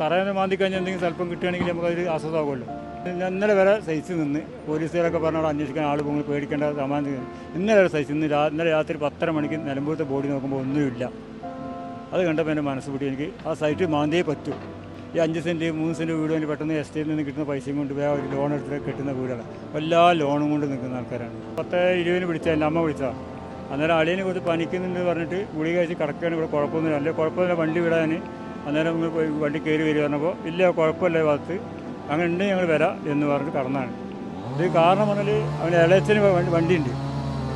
തറയെ മാന്തി കഴിഞ്ഞാൽ എന്തെങ്കിലും സ്വല്പം കിട്ടുകയാണെങ്കിൽ നമുക്ക് അതിൽ അസ്വസ്ഥമാകുമല്ലോ. ഇന്നലെ വരെ സൈസ് നിന്ന് പോലീസുകാരൊക്കെ പറഞ്ഞാൽ അന്വേഷിക്കാൻ ആൾ പോകുമ്പോൾ പേടിക്കേണ്ട സമാനം ഇന്നലെ വരെ സൈസ് ഇന്ന് ഇന്നലെ രാത്രി പത്തര മണിക്ക് നിലമ്പൂരത്തെ ബോഡി നോക്കുമ്പോൾ ഒന്നുമില്ല. അത് കണ്ടപ്പോൾ എന്റെ മനസ്സ് പിടി എനിക്ക് ആ സൈറ്റ് മാന്തിയേ പറ്റൂ. ഈ അഞ്ച് സെന്റ് മൂന്ന് സെന്റ് വീട് വേണ്ടി പെട്ടെന്ന് എസ്റ്റേറ്റിൽ നിന്ന് കിട്ടുന്ന പൈസയും കൊണ്ട് വേറെ ഒരു ലോൺ എടുത്ത് കിട്ടുന്ന വീടാണ്. എല്ലാ ലോണും കൊണ്ട് നിൽക്കുന്ന ആൾക്കാരാണ്. പത്ത് ഇരുപതിന് വിളിച്ചാൽ എന്റെ അമ്മ വിളിച്ചാൽ അന്നേരം അളിയനെ കൊടുത്ത് പനിക്കുന്നുണ്ട് പറഞ്ഞിട്ട് ഗുളിക കഴിച്ച് കിടക്കുകയാണ്. ഇവിടെ കുഴപ്പമൊന്നുമില്ല. അല്ലെങ്കിൽ കുഴപ്പമില്ല വണ്ടി വിടാൻ അന്നേരം വണ്ടി കയറി വരിക പറഞ്ഞപ്പോൾ ഇല്ല കുഴപ്പമില്ല ഭാഗത്ത്. അങ്ങനെ ഉണ്ടെങ്കിൽ ഞങ്ങൾ വരാം എന്ന് പറഞ്ഞിട്ട് കടന്നാണ്. ഇത് കാരണം പറഞ്ഞാൽ അവന് ഇളയച്ചന് വണ്ടി വണ്ടിയുണ്ട്.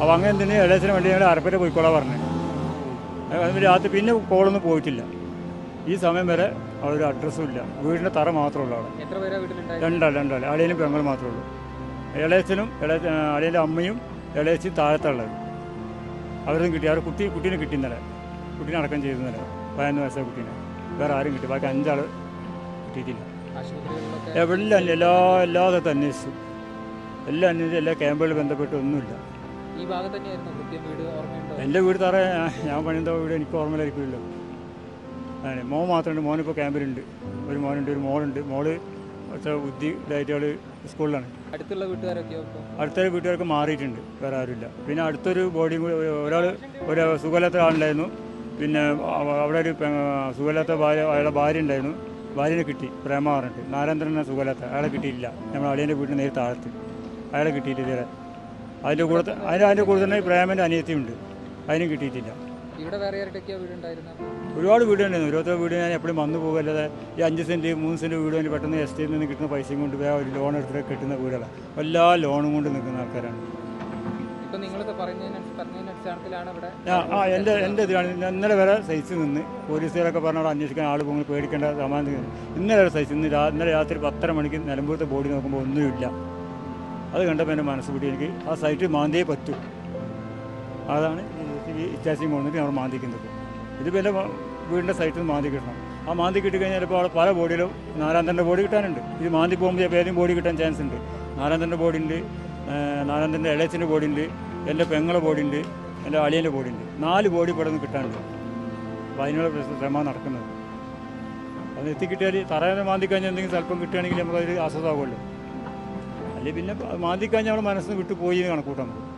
അപ്പോൾ അങ്ങനെ തന്നെ ഇളയച്ചന് വണ്ടി ഞങ്ങൾ അരപ്പറ്റ പോയിക്കോളാൻ പറഞ്ഞത് അതിന് രാത്രി പിന്നെ കോളൊന്നും പോയിട്ടില്ല. ഈ സമയം വരെ അവിടെ ഒരു അഡ്രസ്സും ഇല്ല. വീടിന്റെ തറ മാത്രമേ ഉള്ളൂ അവിടെ. രണ്ടാൾ രണ്ടാൾ അളിയനും പെങ്ങൾ മാത്രമേ ഉള്ളൂ. ഇളയച്ചനും ഇളയ അളിയന്റെ അമ്മയും ഇളയച്ചും താഴത്തുള്ളത് അവരൊന്നും കിട്ടി അവർ കുട്ടി കുട്ടീനെ കിട്ടി ഇന്നലെ. കുട്ടീനെ അടക്കം ചെയ്തു ഇന്നലെ. പതിനൊന്ന് വയസ്സായ കുട്ടീനെ. വേറെ ആരും കിട്ടി. ബാക്കി അഞ്ചാൾ കിട്ടിയിട്ടില്ല. എവിടെയും എവിടെ എല്ലാ എല്ലാ സ്ഥലത്തും അന്വേഷിച്ചു എല്ലാം അന്വേഷിച്ചു എല്ലാ ക്യാമ്പുകളിൽ ബന്ധപ്പെട്ട് ഒന്നുമില്ല. എന്റെ വീട് തറ ഞാൻ പണിയുന്ന വീട് എനിക്ക് ഓർമ്മയിലായിരിക്കുമല്ലോ അതെ മോൻ മാത്രമുണ്ട്. മോനിപ്പോൾ ക്യാമ്പിലുണ്ട്. ഒരു മോനുണ്ട് ഒരു മോളുണ്ട്. മോൾ കുറച്ച് ബുദ്ധി ഇതായിട്ട് സ്കൂളിലാണ്. അടുത്തുള്ള വീട്ടുകാരൊക്കെ അടുത്തൊരു വീട്ടുകാരൊക്കെ മാറിയിട്ടുണ്ട്. വേറെ ആരുമില്ല. പിന്നെ അടുത്തൊരു ബോഡിയും കൂടി ഒരാൾ ഒരു സുഖമില്ലാത്ത ആളുണ്ടായിരുന്നു പിന്നെ അവിടെ ഒരു പെ- ഭാര്യ അയാളുടെ ഭാര്യ ഉണ്ടായിരുന്നു. ഭാര്യനെ കിട്ടി പ്രേമ പറഞ്ഞിട്ട്. നാരായണനെ സുഖമില്ലാത്ത അയാളെ കിട്ടിയില്ല നമ്മൾ അളിയന്റെ വീട്ടിൽ നേരെ താഴത്ത്. അയാളെ കിട്ടിയില്ല ഇതുവരെ. അതിന്റെ കൂടെ അതിന് അതിന്റെ കൂടെ തന്നെ പ്രേമന്റെ അനിയത്തിയുണ്ട്. അതിനും കിട്ടിയിട്ടില്ല. ഇവിടെ വേറെ ഒരുപാട് വീട് ഉണ്ടായിരുന്നു. ഓരോരുത്തർ വീട് ഞാൻ എപ്പോഴും വന്നു പോകല്ലേ ഈ അഞ്ച് സെന്റ് മൂന്ന് സെന്റ് വീട് വേണ്ടി പെട്ടെന്ന് എസ്റ്റേറ്റിൽ നിന്ന് കിട്ടുന്ന പൈസയും കൊണ്ട് വേറെ ഒരു ലോൺ എടുത്തിട്ട് കിട്ടുന്ന വീടുകളാണ്. എല്ലാ ലോണും കൊണ്ട് നിൽക്കുന്ന ആൾക്കാരാണ്. ആ എന്റെ എന്റെ ഇതിലാണ്. ഇന്നലെ വരെ സൈസ് നിന്ന്. പോലീസുകാരൊക്കെ പറഞ്ഞാൽ അന്വേഷിക്കാൻ ആൾ പോകുന്നത് പേടിക്കേണ്ട സമാനം ഇന്നലെ വരെ സൈസ് ഇന്ന് ഇന്നലെ രാത്രി പത്തര മണിക്ക് നിലമ്പൂരത്തെ ബോഡി നോക്കുമ്പോൾ ഒന്നുമില്ല. അത് കണ്ടപ്പോൾ എന്റെ മനസ്സ് പിടി എനിക്ക് ആ സൈറ്റ് മാന്തിയേ പറ്റൂ. അതാണ് ഈ ഇറ്റാച്ചിങ് കൊണ്ടിട്ട് നമ്മൾ മാന്തിക്കുന്നത്. ഇത് എന്റെ വീടിന്റെ സൈറ്റിൽ മാന്തി കിട്ടണം. ആ മാന്തി കിട്ടിക്കഴിഞ്ഞാൽ ഇപ്പോൾ അവിടെ പല ബോഡിയിലും നാരായണന്റെ ബോഡി കിട്ടാനുണ്ട്. ഇത് മാന്തി പോകുമ്പോൾ ഏതെങ്കിലും ബോഡി കിട്ടാൻ ചാൻസ് ഉണ്ട്. നാരായണന്റെ ബോഡി ഉണ്ട്. നാരായണന്റെ ഇളയത്തിന്റെ ബോഡി ഉണ്ട് എന്റെ പെങ്ങളെ ബോഡി ഉണ്ട് എന്റെ അളിയന്റെ ബോഡി ഉണ്ട് നാല് ബോഡി ഇവിടെ നിന്ന് കിട്ടാനുണ്ട്. അപ്പോൾ അതിനുള്ള ശ്രമമാണ് ശ്രമം നടക്കുന്നത്. അത് എത്തിക്കിട്ടിയാൽ തറയെ മാന്തി കഴിഞ്ഞാൽ എന്തെങ്കിലും സ്വല്പം കിട്ടുകയാണെങ്കിൽ നമുക്കതൊരു അസ്വസ്ഥമാകുമല്ലോ അല്ലെങ്കിൽ പിന്നെ മാന്തി കഴിഞ്ഞാൽ നമ്മുടെ മനസ്സിന് വിട്ടു പോയി കണക്കൂട്ടാൻ നമുക്ക്